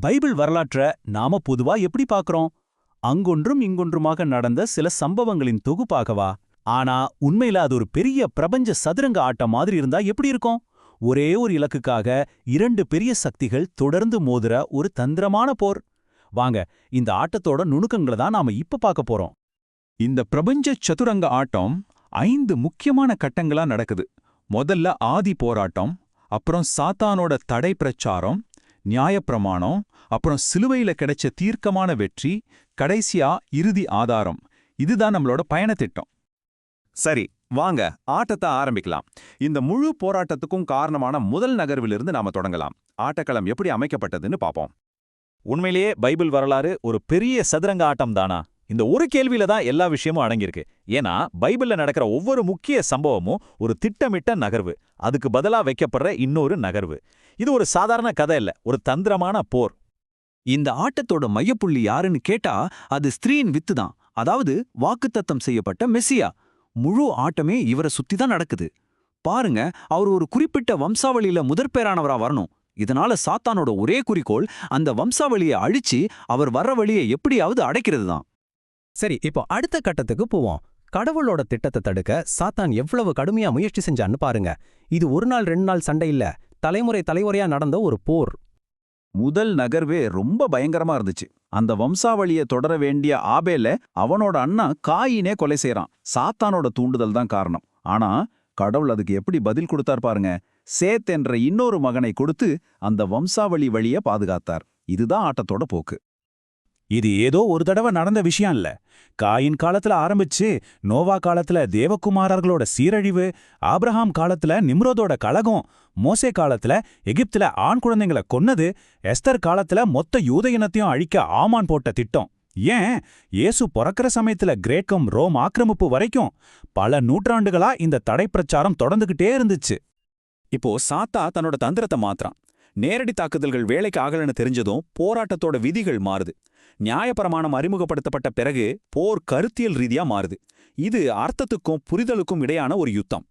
Bible வரலாற்ற நாம பொதுவா எப்படி பார்க்கிறோம்? அங்கொன்றும் இங்கொன்றுமாக நடந்த சில சம்பவங்களின் தொகுப்பாகவா? ஆனா உண்மையில அது ஒரு பெரிய பிரபஞ்ச சதுரங்க ஆட்டம் மாதிரி இருந்தா எப்படி இருக்கும்? ஒரே ஒரு இலக்குக்காக இரண்டு பெரிய சக்திகள் தொடர்ந்து மோதுற ஒரு தந்திரமான போர். வாங்க இந்த ஆட்டத்தோட நுணுக்கங்களை தான் நாம இப்ப பார்க்க போறோம். இந்த பிரபஞ்ச சதுரங்க ஆட்டம் ஐந்து முக்கியமான கட்டங்களா நடக்குது. முதல்ல ஆதி போராட்டம் அப்புறம் சாத்தானோட தடை பிரச்சாரம் நியாயப்பிரமாணம் அப்புறம் சிலுவையில கிடைச்ச தீர்க்கமான வெற்றி கடைசியா இறுதி ஆதாரம். இதுதான் நம்மளோட பயணத்திட்டம் சரி வாங்க ஆட்டத்தை ஆரம்பிக்கலாம். இந்த முழு போராட்டத்துக்கும் காரணமான முதல் நகர்விலிருந்து நாம தொடங்கலாம். ஆட்டக்களம் எப்படி அமைக்கப்பட்டதுன்னு பாப்போம். உண்மையிலேயே பைபிள் வரலாறு ஒரு பெரிய சதுரங்க ஆட்டம் தானா? இந்த ஒரு கேள்வியில தான் எல்லா விஷயமும் அடங்கியிருக்கு. ஏன்னா பைபிள்ல நடக்கிற ஒவ்வொரு முக்கிய சம்பவமும் ஒரு திட்டமிட்ட நகர்வு. அதுக்கு பதிலா வைக்கப்படுற இன்னொரு நகர்வு. இது ஒரு சாதாரண கதை இல்ல ஒரு தந்திரமான போர். இந்த ஆட்டத்தோட மையப்புள்ளி யாருன்னு கேட்டா அது ஸ்திரீயின் வித்து தான் அதாவது வாக்குத்தத்தம் செய்யப்பட்ட மெஸ்ஸியா. முழு ஆட்டமே இவரை சுத்தி தான் நடக்குது. பாருங்க அவர் ஒரு குறிப்பிட்ட வம்சாவளியில முதற்பேரானவரா வரணும். இதனால சாத்தானோட ஒரே குறிக்கோள் அந்த வம்சாவளியை அழிச்சு அவர் வர்ற வழியை எப்படியாவது அடைக்கிறது தான் சரி இப்போ அடுத்த கட்டத்துக்கு போவோம். கடவுளோட திட்டத்தை தடுக்க சாத்தான் எவ்வளவு கடுமையா முயற்சி செஞ்சான்னு பாருங்க. இது ஒரு நாள் ரெண்டு நாள் சண்டை இல்ல. தலைமுறை தலைமுறையா நடந்த ஒரு போர். முதல் நகர்வே ரொம்ப பயங்கரமா இருந்துச்சு. அந்த வம்சாவளியை தொடர வேண்டிய ஆபேல அவனோட அண்ணா காயினே கொலை செய்யறான் சாத்தானோட தூண்டுதல் தான் காரணம். ஆனா கடவுள் அதுக்கு எப்படி பதில் கொடுத்தார் பாருங்க. சேத் என்ற இன்னொரு மகனை கொடுத்து அந்த வம்சாவளி வழிய பாதுகாத்தார். இதுதான் ஆட்டத்தோட போக்கு. இது ஏதோ ஒரு தடவை நடந்த விஷயம் இல்ல. காயின் காலத்துல ஆரம்பிச்சு நோவா காலத்துல தேவகுமாரர்களோட சீரழிவு ஆப்ரஹாம் காலத்துல நிம்ரோதோட கலகம் மோசே காலத்துல எகிப்துல ஆண் குழந்தைங்கள கொன்னது எஸ்தர் காலத்துல மொத்த யூத இனத்தையும் அழிக்க ஆமான் போட்ட திட்டம். ஏன்? இயேசு பிறக்கிற சமயத்துல கிரேக்கம் ரோம் ஆக்கிரமிப்பு வரைக்கும் பல நூற்றாண்டுகளா இந்த தடை பிரச்சாரம் தொடர்ந்துகிட்டே இருந்துச்சு. இப்போ சாத்தா தன்னோட தந்திரத்தை மாத்துறான். நேரடி தாக்குதல்கள் வேலைக்கு ஆகலன்னு தெரிஞ்சதும் போராட்டத்தோட விதிகள் மாறுது. நியாயப்பிரமாணம் அறிமுகப்படுத்தப்பட்ட பிறகு போர் கருத்தியல் ரீதியா மாறுது. இது அர்த்தத்துக்கும் புரிதலுக்கும் இடையான ஒரு யுத்தம்.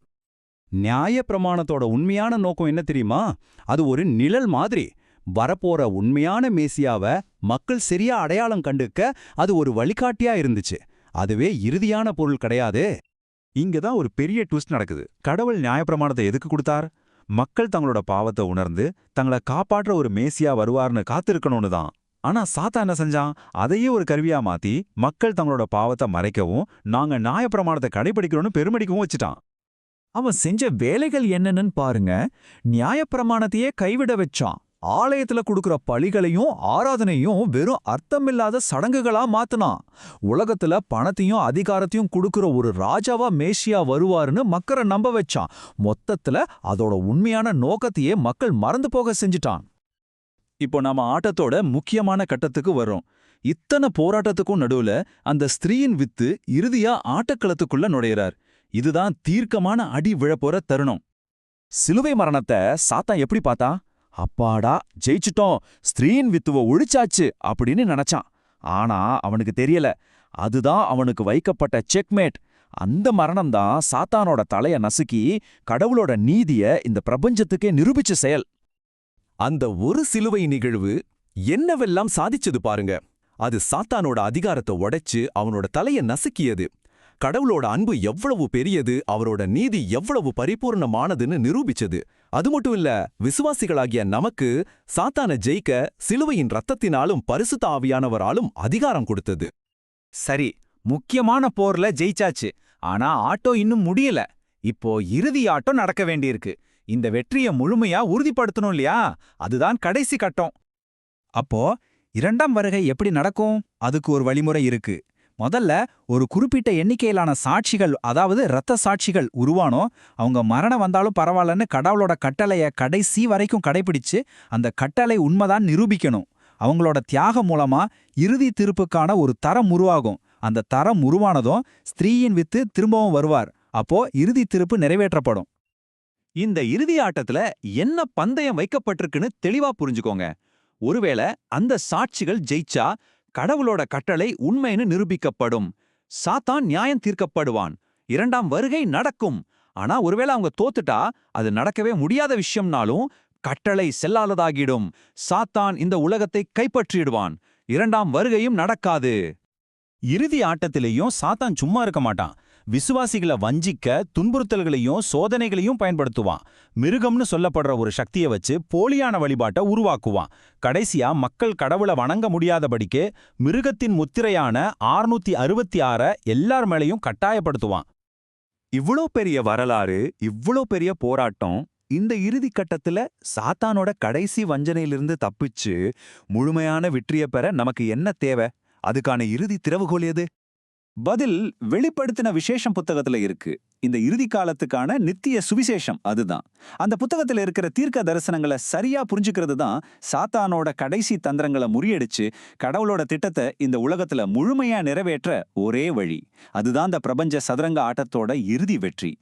நியாய பிரமாணத்தோட உண்மையான நோக்கம் என்ன தெரியுமா? அது ஒரு நிழல் மாதிரி. வரப்போற உண்மையான மேசியாவ மக்கள் சரியா அடையாளம் கண்டுக்க அது ஒரு வழிகாட்டியா இருந்துச்சு. அதுவே இறுதியான பொருள் கிடையாது. இங்க தான் ஒரு பெரிய ட்விஸ்ட் நடக்குது. கடவுள் நியாயப்பிரமாணத்தை எதுக்கு கொடுத்தார்? மக்கள் தங்களோட பாவத்தை உணர்ந்து தங்களை காப்பாற்ற ஒரு மேசியா வருவார்னு காத்திருக்கணும்னு தான். ஆனா சாத்தா என்ன செஞ்சான்? அதையே ஒரு கருவியா மாத்தி மக்கள் தங்களோட பாவத்தை மறைக்கவும் நாங்க நியாயப்பிரமாணத்தை கடைபிடிக்கிறோம்னு பெருமடிக்கவும் வச்சுட்டான். அவன் செஞ்ச வேலைகள் என்னன்னு பாருங்க. நியாயப்பிரமாணத்தையே கைவிட வச்சான். ஆலயத்துல கொடுக்கிற பழிகளையும் ஆராதனையும் வெறும் அர்த்தமில்லாத சடங்குகளா மாத்துனான். உலகத்துல பணத்தையும் அதிகாரத்தையும் கொடுக்கிற ஒரு ராஜாவா மேஷியா வருவாருன்னு மக்களை நம்ப வச்சான். மொத்தத்துல அதோட உண்மையான நோக்கத்தையே மக்கள் மறந்து போக செஞ்சுட்டான். இப்போ நாம ஆட்டத்தோட முக்கியமான கட்டத்துக்கு வர்றோம். இத்தனை போராட்டத்துக்கும் நடுவுல அந்த ஸ்திரீயின் வித்து இறுதியா ஆட்டக்களத்துக்குள்ள நுழையிறார். இதுதான் தீர்க்கமான அடி விழப்போற தருணம். சிலுவை மரணத்தை சாத்தான் எப்படி பார்த்தா அப்பாடா ஜெயிச்சிட்டோம். ஸ்திரீன் வித்துவ ஒழிச்சாச்சு அப்படின்னு நினைச்சான். ஆனா அவனுக்கு தெரியல. அதுதான் அவனுக்கு வைக்கப்பட்ட செக்மேட். அந்த மரணம்தான் சாத்தானோட தலைய நசுக்கி கடவுளோட நீதிய இந்த பிரபஞ்சத்துக்கே நிரூபிச்ச செயல். அந்த ஒரு சிலுவை நிகழ்வு என்னவெல்லாம் சாதிச்சது பாருங்க. அது சாத்தானோட அதிகாரத்தை உடைச்சு அவனோட தலைய நசுக்கியது. கடவுளோட அன்பு எவ்வளவு பெரியது அவரோட நீதி எவ்வளவு பரிபூர்ணமானதுன்னு நிரூபிச்சது. அது மட்டும் இல்ல விசுவாசிகளாகிய நமக்கு சாத்தான ஜெயிக்க சிலுவையின் ரத்தத்தினாலும் பரிசுத்த ஆவியானவராலும் அதிகாரம் கொடுத்தது. சரி முக்கியமான போர்ல ஜெயிச்சாச்சு. ஆனா ஆட்டோ இன்னும் முடியல. இப்போ இறுதி ஆட்டோ நடக்க வேண்டியிருக்கு. இந்த வெற்றியை முழுமையா உறுதிப்படுத்தணும் இல்லையா? அதுதான் கடைசி கட்டம். அப்போ இரண்டாம் வருகை எப்படி நடக்கும்? அதுக்கு ஒரு வழிமுறை இருக்கு. முதல்ல ஒரு குறிப்பிட்ட எண்ணிக்கையிலான சாட்சிகள் அதாவது இரத்த சாட்சிகள் உருவானோ அவங்க மரணம் வந்தாலும் பரவாயில்லன்னு கடவுளோட கட்டளைய கடைசி வரைக்கும் கடைபிடிச்சு அந்த கட்டளை உண்மைதான் நிரூபிக்கணும். அவங்களோட தியாகம் மூலமா இறுதி தீர்ப்புக்கான ஒரு தரம் உருவாகும். அந்த தரம் உருவானதும் ஸ்திரீயின் வித்து திரும்பவும் வருவார். அப்போ இறுதி திருப்பு நிறைவேற்றப்படும். இந்த இறுதி ஆட்டத்துல என்ன பந்தயம் வைக்கப்பட்டிருக்குன்னு தெளிவா புரிஞ்சுக்கோங்க. ஒருவேளை அந்த சாட்சிகள் ஜெயிச்சா கடவுளோட கட்டளை உண்மைன்னு நிரூபிக்கப்படும். சாத்தான் நியாயம் தீர்க்கப்படுவான். இரண்டாம் வருகை நடக்கும். ஆனா ஒருவேளை அவங்க தோத்துட்டா அது நடக்கவே முடியாத விஷயம்னாலும் கட்டளை செல்லாததாகிடும். சாத்தான் இந்த உலகத்தை கைப்பற்றிடுவான். இரண்டாம் வருகையும் நடக்காது. இறுதி ஆட்டத்திலேயும் சாத்தான் சும்மா இருக்க மாட்டான். விசுவாசிகளை வஞ்சிக்க துன்புறுத்தல்களையும் சோதனைகளையும் பயன்படுத்துவான். மிருகம்னு சொல்லப்படுற ஒரு சக்தியை வச்சு போலியான வழிபாட்டை உருவாக்குவான். கடைசியா மக்கள் கடவுளை வணங்க முடியாதபடிக்கு மிருகத்தின் முத்திரையான ஆறுநூத்தி அறுபத்தி ஆற எல்லார் மேலையும் கட்டாயப்படுத்துவான். இவ்ளோ பெரிய வரலாறு இவ்ளோ பெரிய போராட்டம் இந்த இறுதி கட்டத்துல சாத்தானோட கடைசி வஞ்சனையிலிருந்து தப்பிச்சு முழுமையான வெற்றியை பெற நமக்கு என்ன தேவை? அதுக்கான இறுதி திறவுகோல் எது? பதில் வெளிப்படுத்தின விசேஷம் புத்தகத்துல இருக்கு. இந்த இறுதி காலத்துக்கான நித்திய சுவிசேஷம் அதுதான். அந்த புத்தகத்துல இருக்கிற தீர்க்க தரிசனங்களை சரியா புரிஞ்சுக்கிறது தான் சாத்தானோட கடைசி தந்திரங்களை முறியடிச்சு கடவுளோட திட்டத்தை இந்த உலகத்துல முழுமையா நிறைவேற்ற ஒரே வழி. அதுதான் இந்த பிரபஞ்ச சதுரங்க ஆட்டத்தோட இறுதி வெற்றி.